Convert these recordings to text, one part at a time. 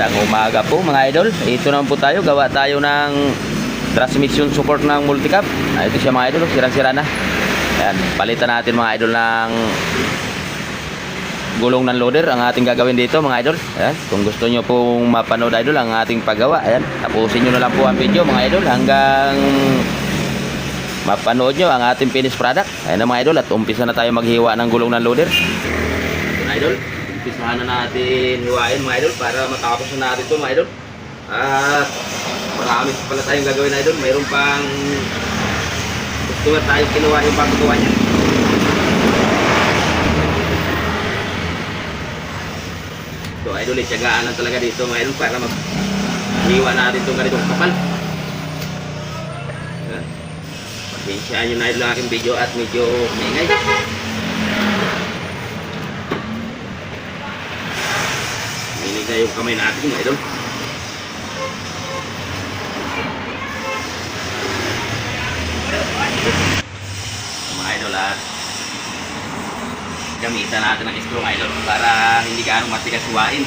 Magandang umaga po mga idol. Ito naman po tayo. Gawa tayo ng transmission support ng multicap. Ah, ito siya mga idol. Sira-sira na. Ayan. Palitan natin mga idol ng gulong ng loader. Ang ating gagawin dito mga idol. Ayan. Kung gusto nyo pong mapanood idol ang ating paggawa. Ayan. Tapusin nyo na lang po ang video mga idol. Hanggang mapanood nyo ang ating finished product. Ayan na mga idol. At umpisa na tayo maghiwa ng gulong ng loader. Ito na idol. Umpisahan na natin hiwain mga idol para matapos na natin ito mga idol. At marami pa pala tayong gagawin idol. Mayroon pang customer tayo kinuha yung pagkukuha niya. So idol, ityagaan lang talaga dito mga idol para mag hiwa natin itong ganitong kapal. Pasensyaan nyo na idol ang aking video at medyo maingay. Minig na yung kamay natin mga idol. Mga idol at gamitan natin ng mga idol para hindi ka anong matigas huwain.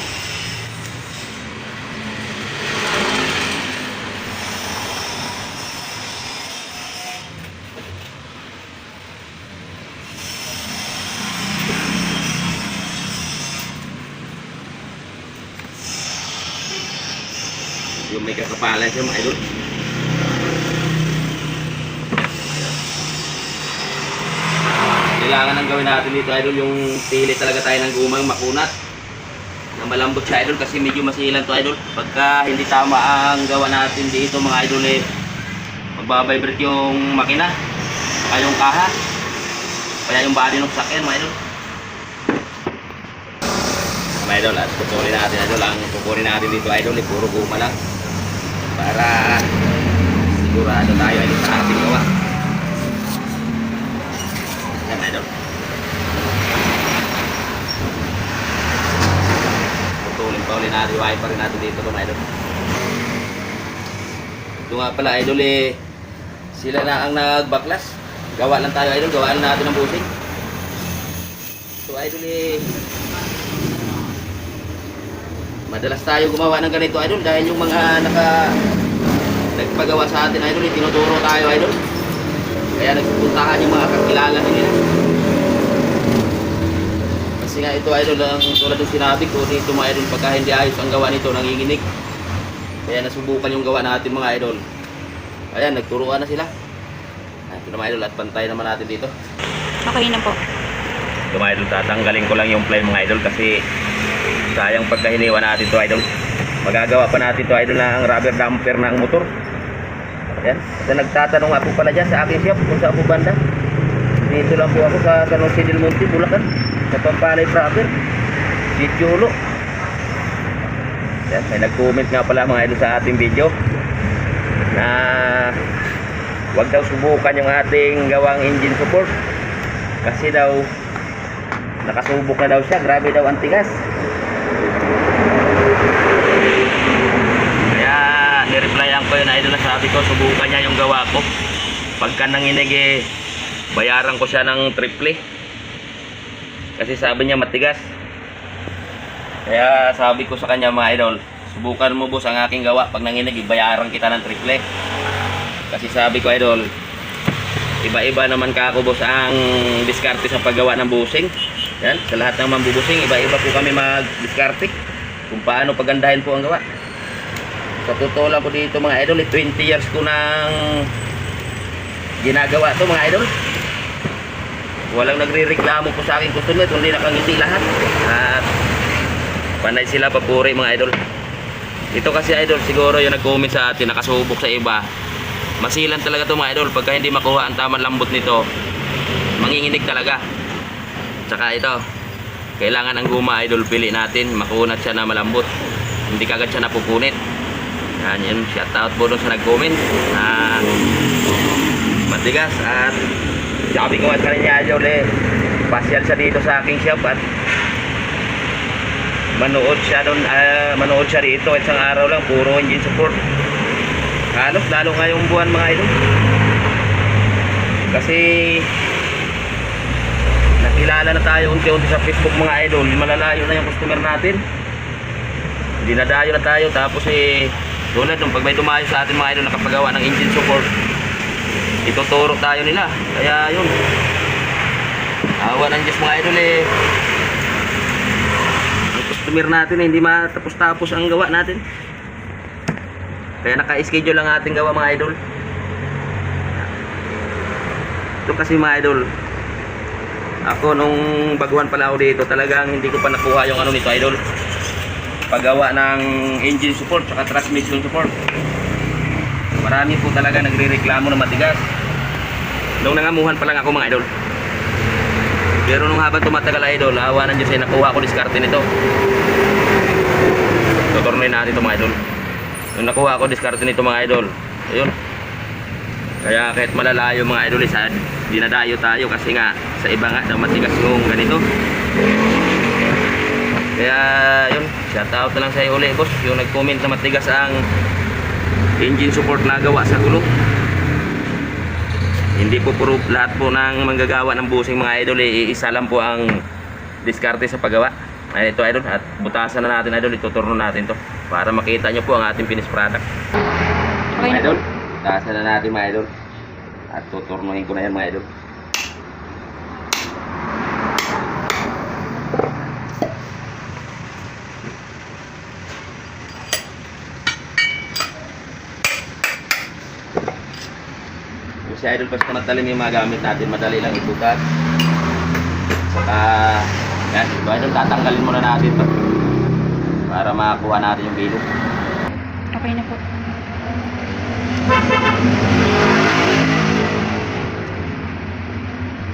Yung kakapalan siya mga idol. Kailangan ang gawin natin dito idol yung pili talaga tayo ng gumang makunat. Na malambot siya idol kasi medyo masilan to idol. Pagka hindi tama ang gawa natin dito mga idol eh magbabibrate yung makina. Saka yung kaha. Kaya yung body ng sakyan mga idol. Mga idol at pupuri natin idol. Ang pupuri natin dito idol eh puro guma lang. Para sigurado tayo idol sa ating gawa. Yan idol. Putulin pa ulit natin. Wiper natin dito mga idol. Ito nga pala idol eh. Sila na ang nagbaklas. Gawa lang tayo idol. Gawa lang natin ng busing. So idol eh. Madalas tayo gumawa ng ganito idol dahil yung mga naka nagpagawa sa atin idol, eh, tinuturo tayo idol. Kaya nagpupuntahan yung mga kakilala nila. Kasi nga ito idol, ang tulad ng sinabi ko dito mga idol, pagka hindi ayos ang gawa nito, nanginginig. Kaya nasubukan yung gawa natin mga idol. Ayan, nagturuan na sila. Ito na mga idol, at pantay naman natin dito. Okay na po. Ito mga idol, tatanggalin ko lang yung plane mga idol kasi sayang pagka hiniwa natin to idol. Magagawa pa natin to idol na ang rubber damper ng motor. Ayan. Kasi nagtatanong ako pala dyan sa aking shop kung saan po banda. Dito lang po ako sa Jose del Monte, Bulacan. Sa Pampalay proper. Si Chulo. Ayan. May nag-comment nga pala mga idol sa ating video na wag daw subukan yung ating gawang engine support kasi daw nakasubok na daw siya grabe daw ang tigas kaya ko yun idol? Na sabi ko subukan niya yung gawa ko. Pagka nanginig eh bayaran ko siya ng triple. Kasi sabi niya matigas. Kaya sabi ko sa kanya mga idol subukan mo boss ang aking gawa. Pag nanginig bayaran kita ng triple. Kasi sabi ko idol iba-iba naman ka ako boss ang diskarte sa paggawa ng busing. Yan sa lahat ng mambubusing iba-iba po kami mag-diskarte kung paano pagandahin po ang gawa sa totoo lang po dito mga idol eh, 20 years ko nang ginagawa to mga idol. Walang nagre-reklamo po sa akin customer kundi nakangiti lahat. At panay sila papuri mga idol. Ito kasi idol siguro yung nag-comment sa atin nakasubok sa iba. Masilan talaga to mga idol pagka hindi makuha ang tamang lambot nito. Manginginig talaga. Tsaka ito kailangan ang guma idol pili natin. Makunat siya na malambot. Hindi kagad siya napupunit yan yun shout out po dun sa nag-comment. Na matigas at sabi ko at kanya idol eh pasyal siya dito sa aking shop at manood siya doon manood siya rito. Isang araw lang puro engine support. Halos lalo ngayong buwan mga idol. Kasi nakilala na tayo unti-unti sa Facebook mga idol. Malalayo na yung customer natin. Dinadayo na tayo tapos eh tulad nung pag may dumayo sa atin mga idol nakapagawa ng engine support ituturo tayo nila. Kaya yun. Awa ng Diyos mga idol eh. Yung customer natin eh, hindi matapos-tapos ang gawa natin. Kaya naka-schedule lang ating gawa mga idol. Ito kasi mga idol ako nung baguhan pala ako dito talagang hindi ko pa nakuha yung ano nito idol paggawa ng engine support saka transmission support. Marami po talaga nagre-reklamo na matigas. Nung nangamuhan pa lang ako mga idol. Pero nung habang tumatagal idol awa ng Diyos ay nakuha ko diskarte nito. Tuturnuin natin ito mga idol. Nung nakuha ko diskarte nito mga idol ayun. Kaya kahit malalayo mga idol isa dinadayo tayo kasi nga sa iba nga daw matigas yung ganito kaya yun shout out na lang sa iyo uli boss. Yung nag-comment na matigas ang engine support na gawa sa gulo. Hindi po puro lahat po ng manggagawa ng busing mga idol eh, isa lang po ang diskarte sa paggawa. Ay ito idol at butasan na natin idol ituturno natin to para makita nyo po ang ating finished product. Okay. Na idol butasan na natin mga idol at tuturnuhin ko na yan mga idol Kasi idol basta matalim yung mga gamit natin, madali lang ibukas. Saka, yan, ito idol, tatanggalin muna natin to para makakuha natin yung bilog. Okay na po.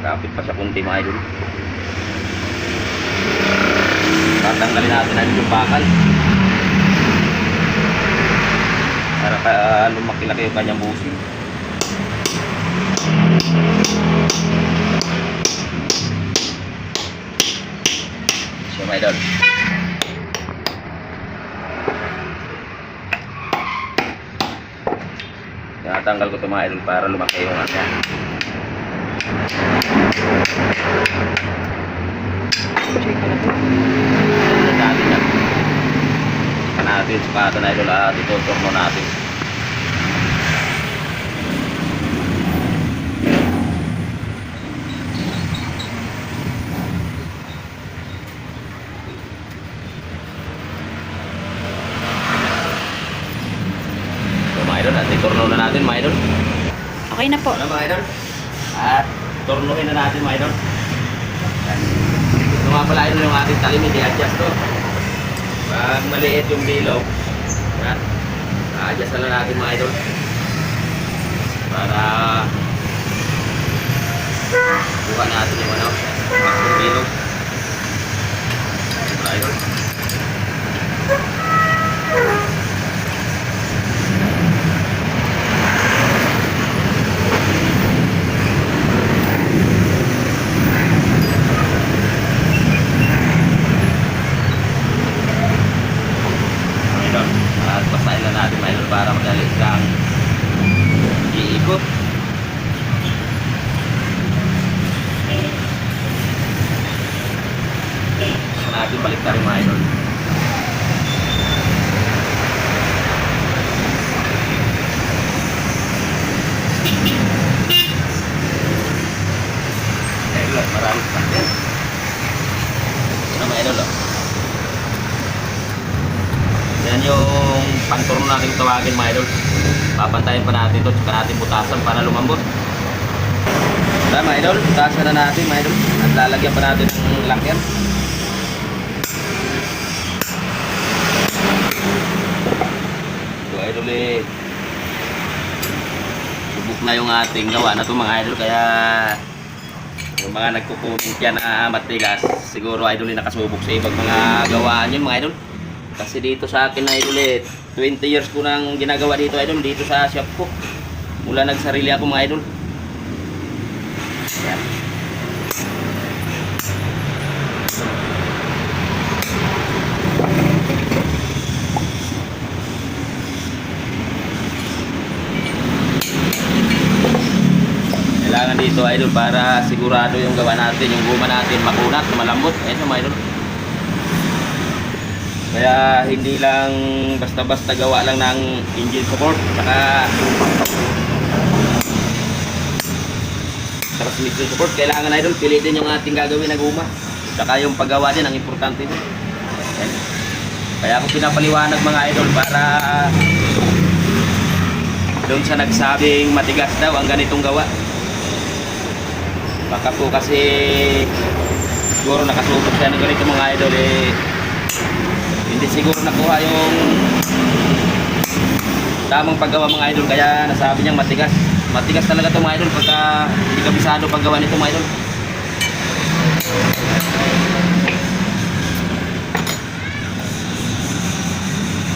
Kapit pa sa kunti mga idol. Tatanggalin natin na yung bakal. Para ka lumaki-laki yung kanyang busi. Tinatanggal ko ito mga idol para lumaki yung ano. Check ko na. Ano natin yan? Natin, saka na idol at ituturno natin. So mga idol, at iturno na natin mga idol. Okay na po. Ano mga idol? At turnuhin na natin mga idol. Pala idol yung ating talim, hindi adjust to. Pag maliit yung bilog, yan. A-adjust na lang natin mga idol. Para buka natin yung ano, yung bilog. Mga. Idol. At basahin na natin mga idol para madali siyang iikot. Saka natin balik rin mga idol. Idol, maraming sakit. Ano mga idol, oh. Yan yung panturno natin tawagin mga idol. Papantayin pa natin ito, tsaka natin butasan para lumambot. Tara mga idol, butasan na natin mga idol. At lalagyan pa natin ng lakyan. So idol eh, subok na yung ating gawa na ito mga idol. Kaya yung mga nagkukunin yan na matigas, siguro idol eh nakasubok sa ibang mga gawaan yun mga idol. Kasi dito sa akin na eh, 20 years ko nang ginagawa dito idol, dito sa shop ko. Mula nagsarili ako mga idol. Yan. Kailangan dito idol para sigurado yung gawa natin, yung guma natin makunat, malambot. Ito mga idol. Kaya hindi lang basta-basta gawa lang ng engine support saka transmission support. Kailangan idol, pilitin yung ating gagawin na guma. Saka yung paggawa din, ang importante din. Yan. Kaya ako pinapaliwanag mga idol para doon sa nagsabing matigas daw ang ganitong gawa. Baka po kasi siguro nakasubok siya ng ganito mga idol eh hindi siguro nakuha yung tamang paggawa mga idol. Kaya nasabi niyang matigas. Matigas talaga to mga idol pagka hindi kabisado paggawa nito mga idol.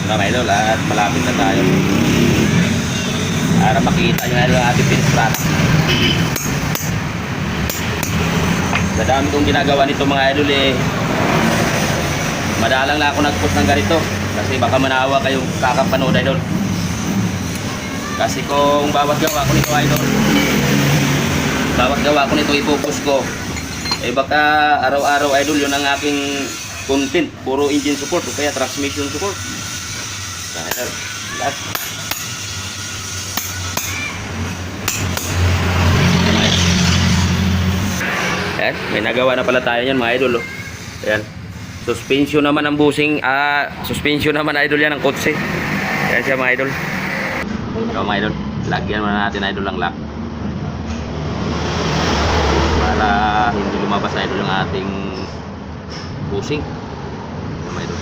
Na mga idol at malapit na tayo. Para makita nyo idol ang ating finished product. Sa dami kong ginagawa nito mga idol eh madalang na ako nag-post ng ganito kasi baka manawa kayong kakapanood idol kasi kung bawat gawa ko nito idol bawat gawa ko nito ipopost ko eh baka araw-araw idol yun ang aking content puro engine support o kaya transmission support idol last may nagawa na pala tayo yan mga idol. Oh. Ayan. Suspension naman ang busing, ah, suspension naman idol yan ang kotse. Ayan siya mga idol. Ito mga idol, lagyan muna natin idol ang lock. Para hindi lumabas idol yung ating busing. Mga idol.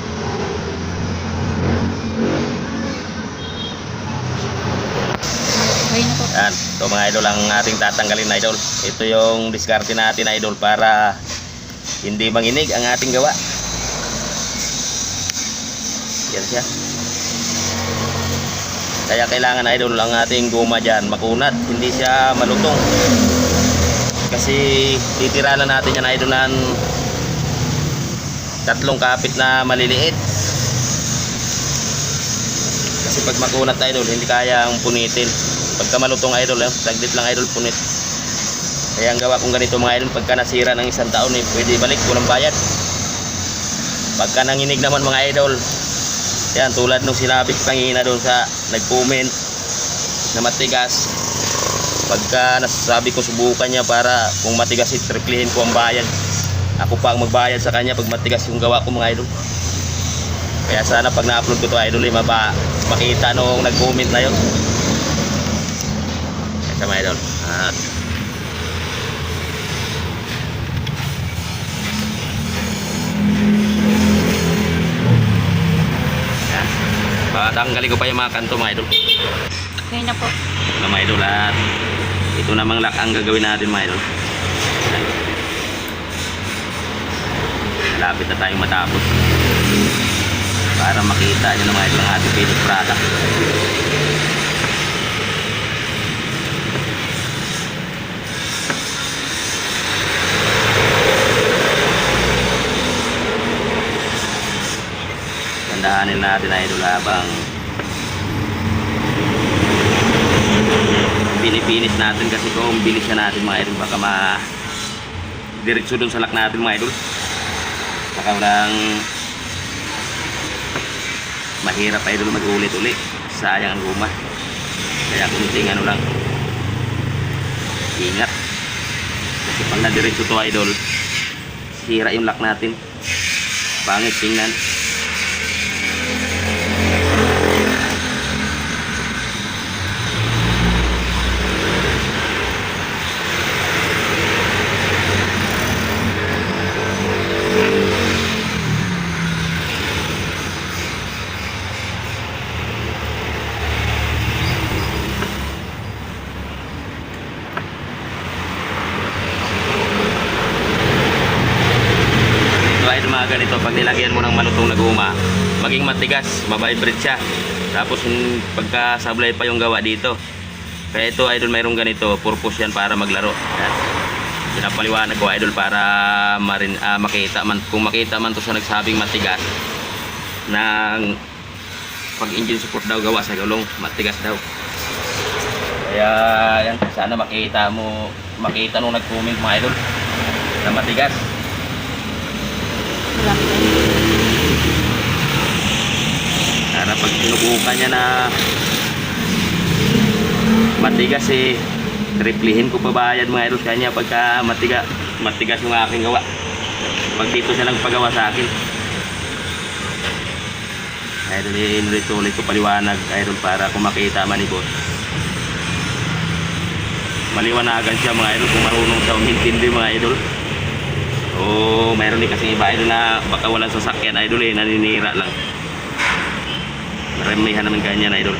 Yan, ito mga idol ang ating tatanggalin idol. Ito yung diskarte natin idol para hindi manginig ang ating gawa. Yan siya. Kaya kailangan idol ang ating guma dyan makunat, hindi siya malutong. Kasi titira na natin yan idol ng tatlong kapit na maliliit. Kasi pag makunat idol, hindi kayang punitin. Pagka malutong idol, eh, saglit lang idol punit. Kaya ang gawa kong ganito mga idol, pagka nasira ng isang taon, eh, pwede balik, walang bayad. Pagka nanginig naman mga idol, yan, tulad nung sinabi ko kanina doon sa nag-comment na matigas. Pagka nasasabi ko subukan niya para kung matigas itriplihin ko ang bayad. Ako pa ang magbayad sa kanya pag matigas yung gawa ko mga idol. Kaya sana pag na-upload ko to idol, eh, maba, makita nung nag-comment na yun. Kaya mga idol. Patanggalin ko pa yung mga kanto mga idol. Okay na po. na mga idol at ito namang lock ang gagawin natin mga idol malapit na tayong matapos para makita nyo na mga idol ang ating finished product Tandahanin natin na idol habang pinipinis natin kasi kung bilis na natin mga idol baka ma diretso dun sa lock natin mga idol. Baka walang mahirap idol mag-ulit uli sayang ang guma. Kaya kunting ano lang. Ingat. Kasi pag na-diretso to idol sira yung lock natin. Pangit tingnan So ay mga nilagyan mo ng malutong na guma, maging matigas, mabibrate siya. Tapos yung pagka sablay pa yung gawa dito. Kaya ito idol mayroong ganito, purpose yan para maglaro. Yan. Pinapaliwanag ko idol para marin, ah, makita man kung makita man to sa nagsabing matigas ng pag engine support daw gawa sa gulong, matigas daw. Kaya yan, sana makita mo, makita nung nag-comment mga idol na matigas. Malapit na. pag sinubukan niya na matigas eh triplihin ko pa bayad mga idol kanya pagka matiga, matigas yung aking gawa. Pag dito siya nagpagawa sa akin. Idol inulit-ulit ko paliwanag idol para kung makita man ni boss. Maliwanagan siya mga idol kung marunong siya umintindi mga idol o mayroon din kasing iba idol na baka walang sasakyan idol eh naninira lang. Maramihan naman ganyan idol.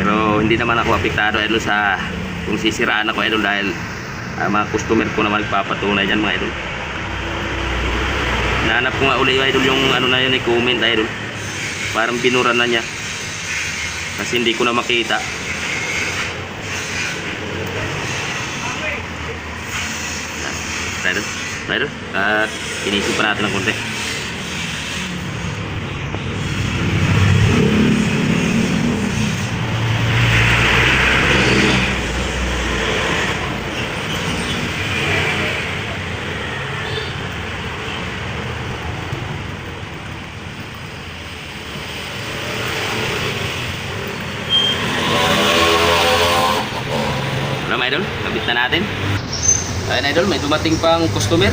Pero hindi naman ako apektado idol sa kung sisiraan ako idol dahil ah, mga customer ko naman nagpapatunay dyan mga idol. Nahanap ko nga uli idol yung ano na yun i-comment idol. Parang binura na niya. Kasi hindi ko na makita Rider, rider, at inisip pa natin ng konti. Alam idol, kabit na natin. Ayun idol, may dumating pang customer.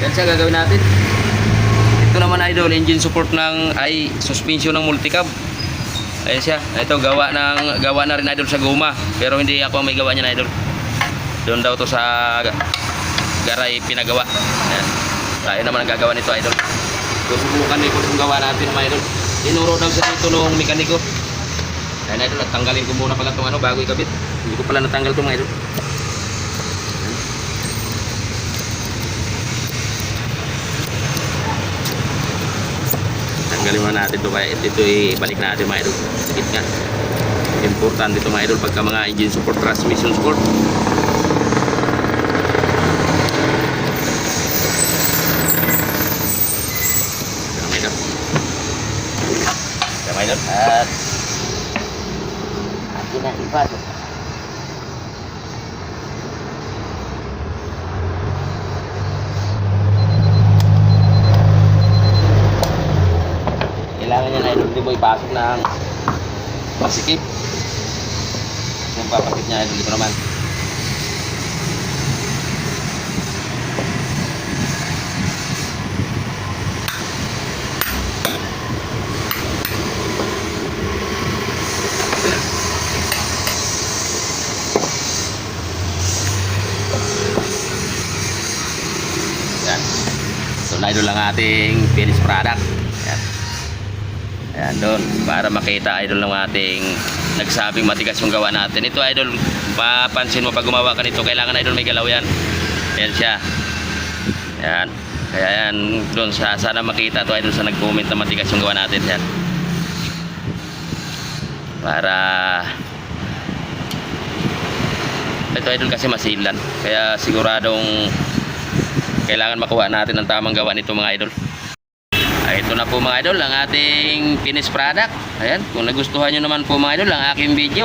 Yan siya gagawin natin. Ito naman idol, engine support ng ay suspension ng multicab. Ayun siya. Ito gawa ng gawa na rin idol sa guma, pero hindi ako may gawa niya idol. Doon daw to sa ga- garay pinagawa. Ayan. Tayo naman ang gagawa nito idol. Susubukan ni kung gawa natin mga idol. Tinuro daw sa dito nung mekaniko. Ayun idol, tanggalin ko muna pala itong ano bago ikabit. Hindi ko pala natanggal ito mga idol. Tanggalin muna natin ito kaya ito, ito ibalik natin mga idol sakit nga importante ito mga idol pagka mga engine support transmission support. Yan, mga idol Yan, mga idol at atin na ipasok kailangan niya na ipasok ng pasikip. Yung papakit niya dito naman. Yan. So na idol ang ating finished product doon, para makita idol ng ating nagsabing matigas yung gawa natin. Ito idol, papansin mo pag gumawa ka nito, kailangan idol may galaw yan. Ayan siya. Ayan. Kaya yan, doon sa, sana makita to idol sa nag-comment na matigas yung gawa natin. Yan. Para ito idol kasi masilan. Kaya siguradong kailangan makuha natin ang tamang gawa nito mga idol. Ito na po mga idol ang ating finished product. Ayan, kung nagustuhan nyo naman po mga idol ang aking video.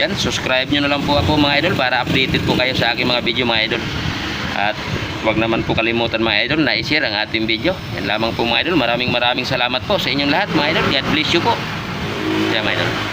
Yan, subscribe nyo na lang po ako mga idol para updated po kayo sa aking mga video mga idol. At wag naman po kalimutan mga idol na i-share ang ating video. Yan lamang po mga idol. Maraming maraming salamat po sa inyong lahat mga idol. God bless you po. Yan mga idol.